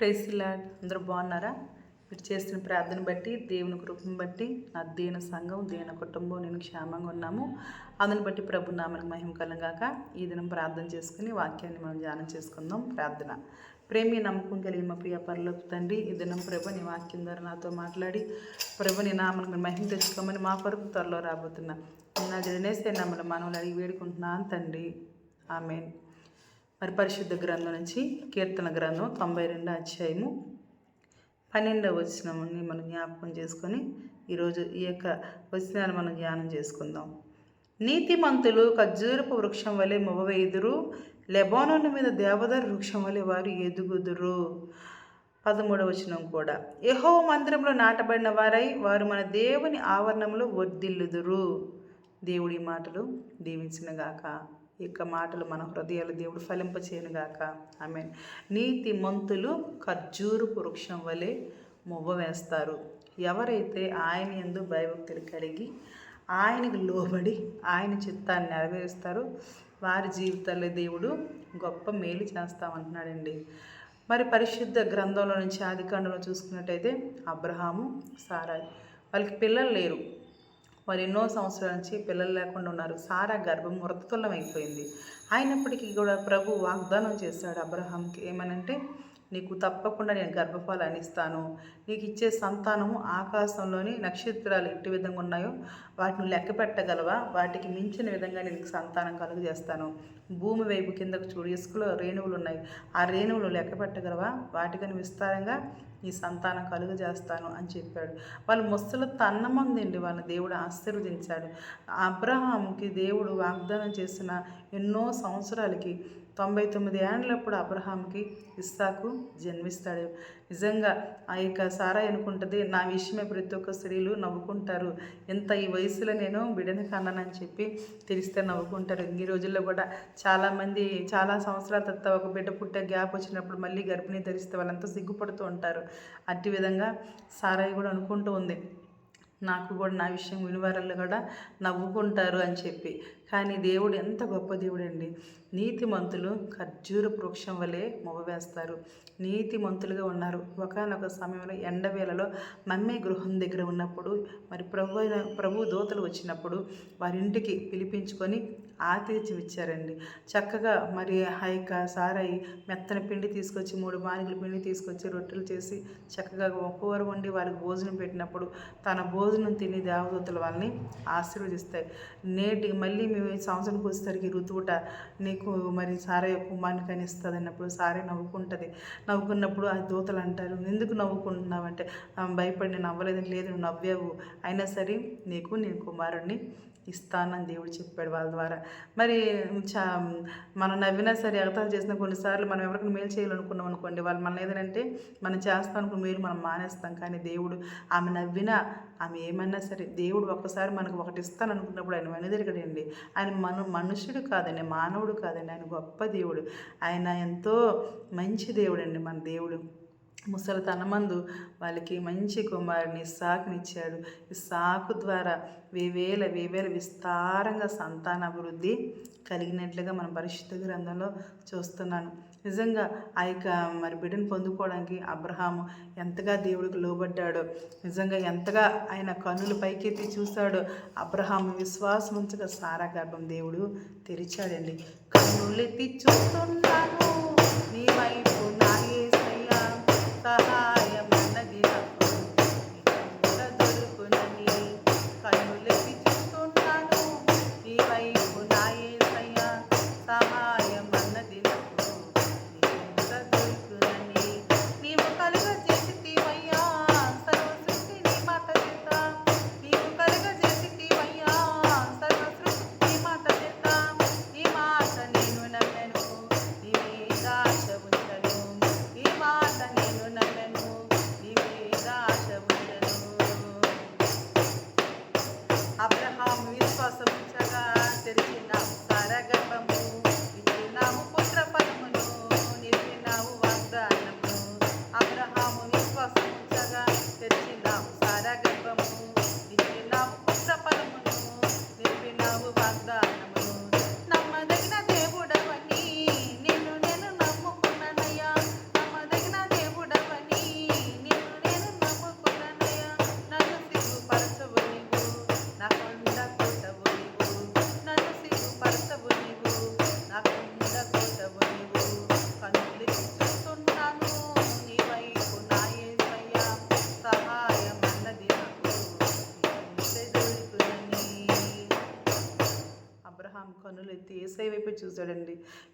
Price lord అందరూ బాగున్నారా? మీరు చేసిన ప్రార్థన బట్టి దేవుని కృపను బట్టి నా దీన సంఘం దీన కుటుంబం నేను క్షేమంగా ఉన్నాము. అందుని బట్టి ప్రభు నామనికి మహిమ కలంగాక ఈ దినం ప్రార్థన చేసుకుని వాక్యాన్ని మనం ధ్యానం చేసుకుందాం. ప్రార్థన. ప్రేమి నమ్మకం కలిగిన మా ప్రియ పరలోకి తండ్రి ఈ దినం ప్రభు నీ వాక్యం ద్వారా నాతో మాట్లాడి ప్రభు నీ నామనికి మహిమ తెచ్చుకోమని మా కొరకు త్వరలో రాబోతున్నా. నా జడనేసే నమ్మల మనవులు అడిగి వేడుకుంటున్నాను తండ్రి. ఆమెన్. మరి పరిశుద్ధ గ్రంథం నుంచి కీర్తన గ్రంథం తొంభై రెండో అధ్యాయము పన్నెండవ వచనాన్ని మనం జ్ఞాపకం చేసుకొని ఈరోజు ఈ యొక్క వచనాన్ని మనం ధ్యానం చేసుకుందాం. నీతిమంతులు ఖర్జూరపు వృక్షం వలె మొగవేయుదురు లెబానోన్ మీద దేవదారు వృక్షం వలె వారు ఎదుగుదురు. పదమూడవ వచనం కూడా. యహో మందిరంలో నాటబడిన వారై వారు మన దేవుని ఆవరణంలో వర్ధిల్లుదురు దేవుడి మాటలు దీవించినగాక. యొక్క మాటలు మన హృదయాలు దేవుడు ఫలింపచేయనుగాక గాక. మీన్ నీతి మంతులు ఖర్జూరు వృక్షం వలె మువ్వ వేస్తారు. ఎవరైతే ఆయన ఎందు భయభక్తులు కలిగి ఆయనకు లోబడి ఆయన చిత్తాన్ని నెరవేరుస్తారు వారి జీవితాల్లో దేవుడు గొప్ప మేలు చేస్తామంటున్నాడండి. మరి పరిశుద్ధ గ్రంథంలో నుంచి ఆదికాండంలో చూసుకున్నట్టయితే అబ్రహాము సారాయి వాళ్ళకి పిల్లలు లేరు. మరి ఎన్నో సంవత్సరాల నుంచి పిల్లలు లేకుండా ఉన్నారు. సారా గర్భం మృతతుల్లం అయిపోయింది అయినప్పటికీ కూడా ప్రభు వాగ్దానం చేశాడు అబ్రహాంకి ఏమనంటే నీకు తప్పకుండా నేను గర్భఫలాన్ని ఇస్తాను. నీకు ఇచ్చే సంతానము ఆకాశంలోని నక్షత్రాలు ఎట్టి విధంగా ఉన్నాయో వాటిని లెక్క పెట్టగలవా? వాటికి మించిన విధంగా నేను నీకు సంతానం కలుగు చేస్తాను భూమి వైపు కిందకు చూడు ఇసుకలో రేణువులు ఉన్నాయి. ఆ రేణువులు లెక్క పెట్టగలవా? వాటికని విస్తారంగా ఈ సంతానం కలుగు చేస్తాను అని చెప్పాడు. వాళ్ళు ముసలు తన్నమందండి వాళ్ళ దేవుడు ఆశీర్వదించాడు. అబ్రహాంకి దేవుడు వాగ్దానం చేసిన ఎన్నో సంవత్సరాలకి తొంభై తొమ్మిది ఏండ్లప్పుడు అబ్రహాంకి ఇస్సాకు జన్మిస్తాడు. నిజంగా ఆ యొక్క సారా అనుకుంటుంది నా విషయమే ప్రతి ఒక్క స్త్రీలు నవ్వుకుంటారు. ఎంత ఈ వయసులో నేను బిడ్డని కన్నానని చెప్పి తెలిస్తే నవ్వుకుంటారు. ఈ రోజుల్లో కూడా చాలామంది చాలా సంవత్సరాల తర్వాత ఒక బిడ్డ పుట్టే గ్యాప్ వచ్చినప్పుడు మళ్ళీ గర్భిణీ ధరిస్తే వాళ్ళంతా సిగ్గుపడుతూ ఉంటారు. అట్టి విధంగా సారాయి కూడా అనుకుంటూ ఉంది. నాకు కూడా నా విషయం వినివారలు కూడా నవ్వుకుంటారు అని చెప్పి. కానీ దేవుడు ఎంత గొప్ప దేవుడు అండి నీతిమంతులు ఖర్జూర వృక్షం వలె మొగవేస్తారు నీతిమంతులుగా ఉన్నారు. ఒకనొక సమయంలో ఎండవేళలో మమ్మే గృహం దగ్గర ఉన్నప్పుడు మరి ప్రభు ప్రభు దూతలు వచ్చినప్పుడు వారి ఇంటికి పిలిపించుకొని ఆతిథ్యం ఇచ్చారండి చక్కగా మరి హైక సారాయి మెత్తని పిండి తీసుకొచ్చి మూడు బానికల పిండి తీసుకొచ్చి రొట్టెలు చేసి చక్కగా ఒక్కవారు వండి వారికి భోజనం పెట్టినప్పుడు తన భోజనం తిని దేవదూతలు వాళ్ళని ఆశీర్వదిస్తాయి. నేటి మళ్ళీ మేము సంవత్సరానికి వచ్చేసరికి ఋతువుట నీకు మరి సారాయి కుమార్ని కనిస్తుంది అన్నప్పుడు సారే నవ్వుకుంటుంది. నవ్వుకున్నప్పుడు ఆ దూతలు అంటారు ఎందుకు నవ్వుకుంటున్నావు అంటే భయపడి నేను నవ్వలేదని లేదు నువ్వు నవ్వావు. అయినా సరే నీకు నేను కుమారుడిని ఇస్తానని దేవుడు చెప్పాడు వాళ్ళ ద్వారా. మరి చా మనం నవ్వినా సరే ఎగతాలు చేసిన కొన్నిసార్లు మనం ఎవరికైనా మేలు చేయాలనుకున్నాం అనుకోండి వాళ్ళు మన ఏదంటే మనం చేస్తాం అనుకున్న మేలు మనం మానేస్తాం. కానీ దేవుడు ఆమె నవ్వినా ఆమె ఏమన్నా సరే దేవుడు ఒక్కసారి మనకు ఒకటి ఇస్తాను అనుకున్నప్పుడు ఆయన వెనుదిరగడండి ఆయన మన మనుషుడు కాదండి మానవుడు కాదండి. ఆయన గొప్ప దేవుడు. ఆయన ఎంతో మంచి దేవుడు అండి మన దేవుడు. ముసలితనమందు వాళ్ళకి మంచి కుమారుని ఇస్సాకునిచ్చాడు. ఈ సాకు ద్వారా వేవేల వేవేల విస్తారంగా సంతాన అభివృద్ధి కలిగినట్లుగా మనం పరిశుద్ధ గ్రంథంలో చూస్తున్నాను. నిజంగా ఆ యొక్క మరి బిడ్డను పొందుకోవడానికి అబ్రహాము ఎంతగా దేవుడికి లోబడ్డాడో నిజంగా ఎంతగా ఆయన కన్నులు పైకెత్తి చూశాడో అబ్రహాము విశ్వాసం ఉంచగా సారా గర్భం దేవుడు తెరిచాడండి. కన్నులెత్తి చూస్తున్నాను నీ వైపు నా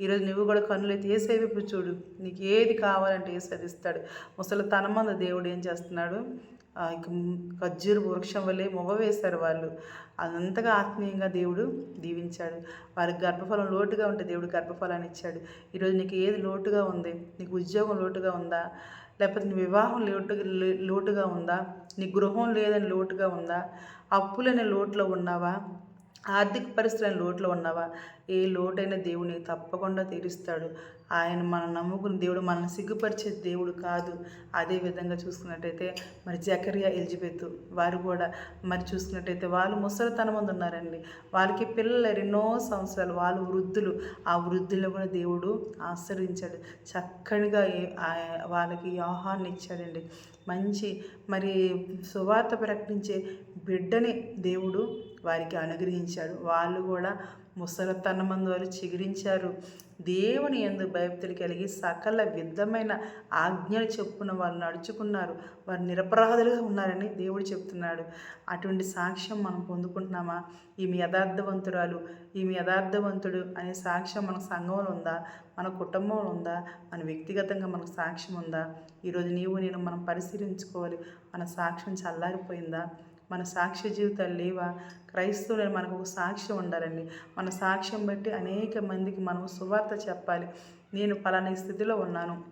ఈరోజు నువ్వు కూడా కన్నులు అయితే ఏసై వైపు చూడు. నీకు ఏది కావాలంటే ఏసేది ఇస్తాడు. ముసలి తన మంద దేవుడు ఏం చేస్తున్నాడు? ఆ, ఖర్జూరు వృక్షం వల్లే మొగ వేశారు వాళ్ళు. అదంతగా ఆత్మీయంగా దేవుడు దీవించాడు. వారికి గర్భఫలం లోటుగా ఉంటే దేవుడు గర్భఫలాన్ని ఇచ్చాడు. ఈరోజు నీకు ఏది లోటుగా ఉంది? నీకు ఉద్యోగం లోటుగా ఉందా? లేకపోతే నీ వివాహం లోటు లోటుగా ఉందా? నీ గృహం లేదని లోటుగా ఉందా? అప్పులనే లోటులో ఉన్నావా? ఆర్థిక పరిస్థితులైన లోట్లో ఉన్నావా? ఏ లోటైనా దేవుని తప్పకుండా తీరుస్తాడు. ఆయన మనం నమ్ముకున్న దేవుడు మనల్ని సిగ్గుపరిచే దేవుడు కాదు. అదే విధంగా చూసుకున్నట్టయితే మరి జకరియా ఎలిజబెత్ వారు కూడా మరి చూసుకున్నట్టయితే వాళ్ళు ముసలితనం ముందు ఉన్నారండి. వాళ్ళకి పిల్లలు ఎన్నో సంవత్సరాలు వాళ్ళు వృద్ధులు. ఆ వృద్ధులు కూడా దేవుడు ఆశ్రయించాడు. చక్కనిగా ఆ- వాళ్ళకి ఆహాన్ని ఇచ్చాడండి. మంచి మరి సువార్త ప్రకటించే బిడ్డని దేవుడు వారికి అనుగ్రహించాడు వాళ్ళు కూడా ముసలతనమందు వారు చిగురించారు. దేవుని ఎందు భయభక్తులు కలిగి సకల విధమైన ఆజ్ఞలు చెప్పున వాళ్ళు నడుచుకున్నారు. వారు నిరపరాధులుగా ఉన్నారని దేవుడు చెప్తున్నాడు. అటువంటి సాక్ష్యం మనం పొందుకుంటున్నామా? ఈమె యథార్థవంతురాలు ఈమె యథార్థవంతుడు అనే సాక్ష్యం మన సంఘంలో ఉందా? మన కుటుంబంలో ఉందా? మన వ్యక్తిగతంగా మనకు సాక్ష్యం ఉందా? ఈరోజు నీవు నేను మనం పరిశీలించుకోవాలి. మన సాక్ష్యం చల్లారిపోయిందా? మన సాక్ష్య జీవితాలు లేవా? క్రైస్తవులని మనకు ఒక సాక్ష్యం ఉండాలండి. మన సాక్ష్యం బట్టి అనేక మందికి మనం సువార్త చెప్పాలి. నేను పలానా స్థితిలో ఉన్నాను.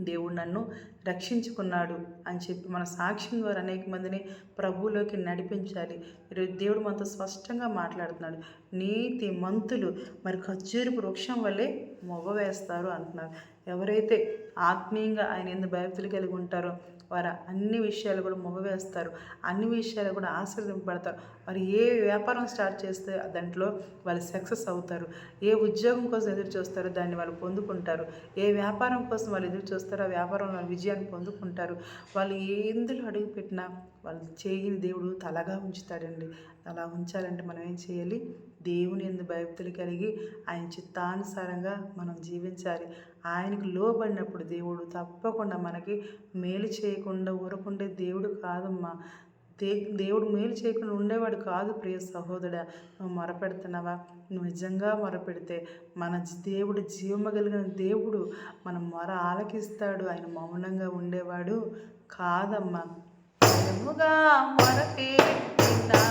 దేవుడు నన్ను రక్షించుకున్నాడు అని చెప్పి మన సాక్ష్యం ద్వారా అనేక మందిని ప్రభువులోకి నడిపించాలి. ఈరోజు దేవుడు మనతో స్పష్టంగా మాట్లాడుతున్నాడు. నీతి మంతులు మరి ఖర్జూరపు వృక్షం వల్లే మొగ వేస్తారు అంటున్నారు. ఎవరైతే ఆత్మీయంగా ఆయన ఎందు భయభక్తులు కలిగి ఉంటారో వారు అన్ని విషయాలు కూడా మొగవేస్తారు అన్ని విషయాలు కూడా ఆశీర్వదింపబడతారు. వారు ఏ వ్యాపారం స్టార్ట్ చేస్తే దాంట్లో వాళ్ళు సక్సెస్ అవుతారు. ఏ ఉద్యోగం కోసం ఎదురు చూస్తారో దాన్ని వాళ్ళు పొందుకుంటారు. ఏ వ్యాపారం కోసం వాళ్ళు ఎదురు చూస్తారో ఆ వ్యాపారంలో విజయాన్ని పొందుకుంటారు. వాళ్ళు ఎందులో అడుగుపెట్టినా వాళ్ళు చేయని దేవుడు తలగా ఉంచుతాడండి. అలా ఉంచాలంటే మనం ఏం చేయాలి? దేవుని ఎందు భయభక్తులు కలిగి ఆయన చిత్తానుసారంగా మనం జీవించాలి. ఆయనకు లోబడినప్పుడు దేవుడు తప్పకుండా మనకి మేలు చేయకుండా ఊరకుండే దేవుడు కాదమ్మా. దే దేవుడు మేలు చేయకుండా ఉండేవాడు కాదు ప్రియ సహోదరుడా. నువ్వు మొరపెడుతున్నావా? నువ్వు నిజంగా మొరపెడితే మన దేవుడు జీవమగలిగిన దేవుడు మన మొర ఆలకిస్తాడు. ఆయన మౌనంగా ఉండేవాడు కాదమ్మా. నిజముగా మొరపెట్టినా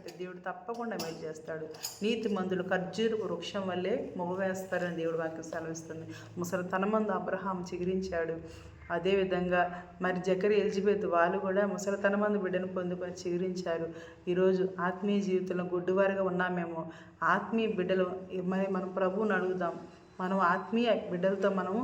మొరపెడితే దేవుడు తప్పకుండా మేలు చేస్తాడు. నీతి మందులు ఖర్జూరు వృక్షం వల్లే మొగవేస్తారని దేవుడు వాక్యం సెలవిస్తుంది. ముసలి తన మందు అబ్రహాం చిగురించాడు. అదేవిధంగా మరి జకరి ఎలిజబెత్ వాళ్ళు కూడా ముసలితన మందు బిడ్డను పొందుకొని చిగురించారు. ఈరోజు ఆత్మీయ జీవితంలో గుడ్డివారిగా ఉన్నామేమో. ఆత్మీయ బిడ్డలు మరి మనం ప్రభువుని అడుగుదాం. మనం ఆత్మీయ బిడ్డలతో మనము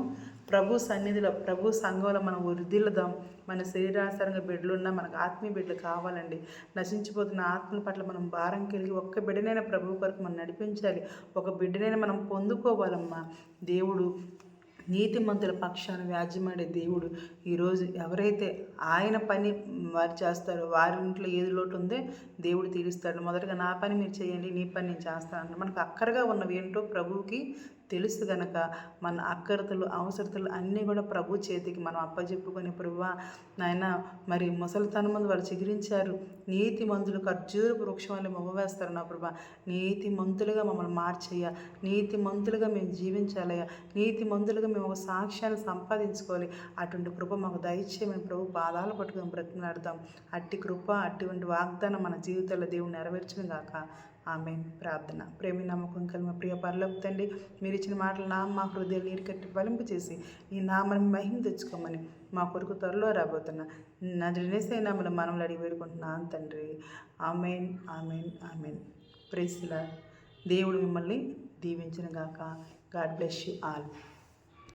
ప్రభు సన్నిధిలో ప్రభు సంఘంలో మనం వృద్ధిల్లుదాం. మన శరీరానుసారంగా బిడ్డలున్నా మనకు ఆత్మీయ బిడ్డలు కావాలండి. నశించిపోతున్న ఆత్మల పట్ల మనం భారం కలిగి ఒక్క బిడ్డనైనా ప్రభు కొరకు మనం నడిపించాలి. ఒక బిడ్డనైనా మనం పొందుకోవాలమ్మా. దేవుడు నీతిమంతుల పక్షాన వ్యాజ్యమాడే దేవుడు. ఈరోజు ఎవరైతే ఆయన పని వారు చేస్తారో వారి ఇంట్లో ఏది లోటు ఉందే దేవుడు తీరుస్తాడు. మొదటగా నా పని మీరు చేయండి నీ పని నేను చేస్తాను మనకు అక్కరగా ఉన్నవి ఏంటో ప్రభువుకి తెలుసు గనక మన అక్కరతలు అవసరతలు అన్నీ కూడా ప్రభు చేతికి మనం అప్పచెప్పుకొని ప్రభువా నాయన మరి ముసలితనం మందు వారు చిగురించారు. నీతి మందులు ఖర్జూరు వృక్షం వల్ల మొగవేస్తారు నా ప్రభా. నీతి మంతులుగా మమ్మల్ని మార్చేయ నీతి మంతులుగా మేము జీవించాలయ్యా. నీతి మంతులుగా మేము ఒక సాక్ష్యాన్ని సంపాదించుకోవాలి. అటువంటి కృప మాకు దయచేయమని ప్రభు పాదాలు పట్టుకొని బ్రతిమలాడతాం. అట్టి కృప అటువంటి వాగ్దానం మన జీవితంలో దేవుడు నెరవేర్చిన గాక. ఆమె ప్రార్థన. ప్రేమి నమ్మకం కలిగిన ప్రియ పరలోపు తండ్రి మీరు ఇచ్చిన మాటలు నా మా హృదయాలు నీరు కట్టి ఫలింపు చేసి ఈ నామని మహిమ తెచ్చుకోమని మా కొరకు త్వరలో రాబోతున్న నా దినేసే నామలు మనం అడిగి వేడుకుంటున్నాను తండ్రి. Amen amen amen. ప్రేసిల దేవుడు మిమ్మల్ని దీవించిన గాక. God bless you all.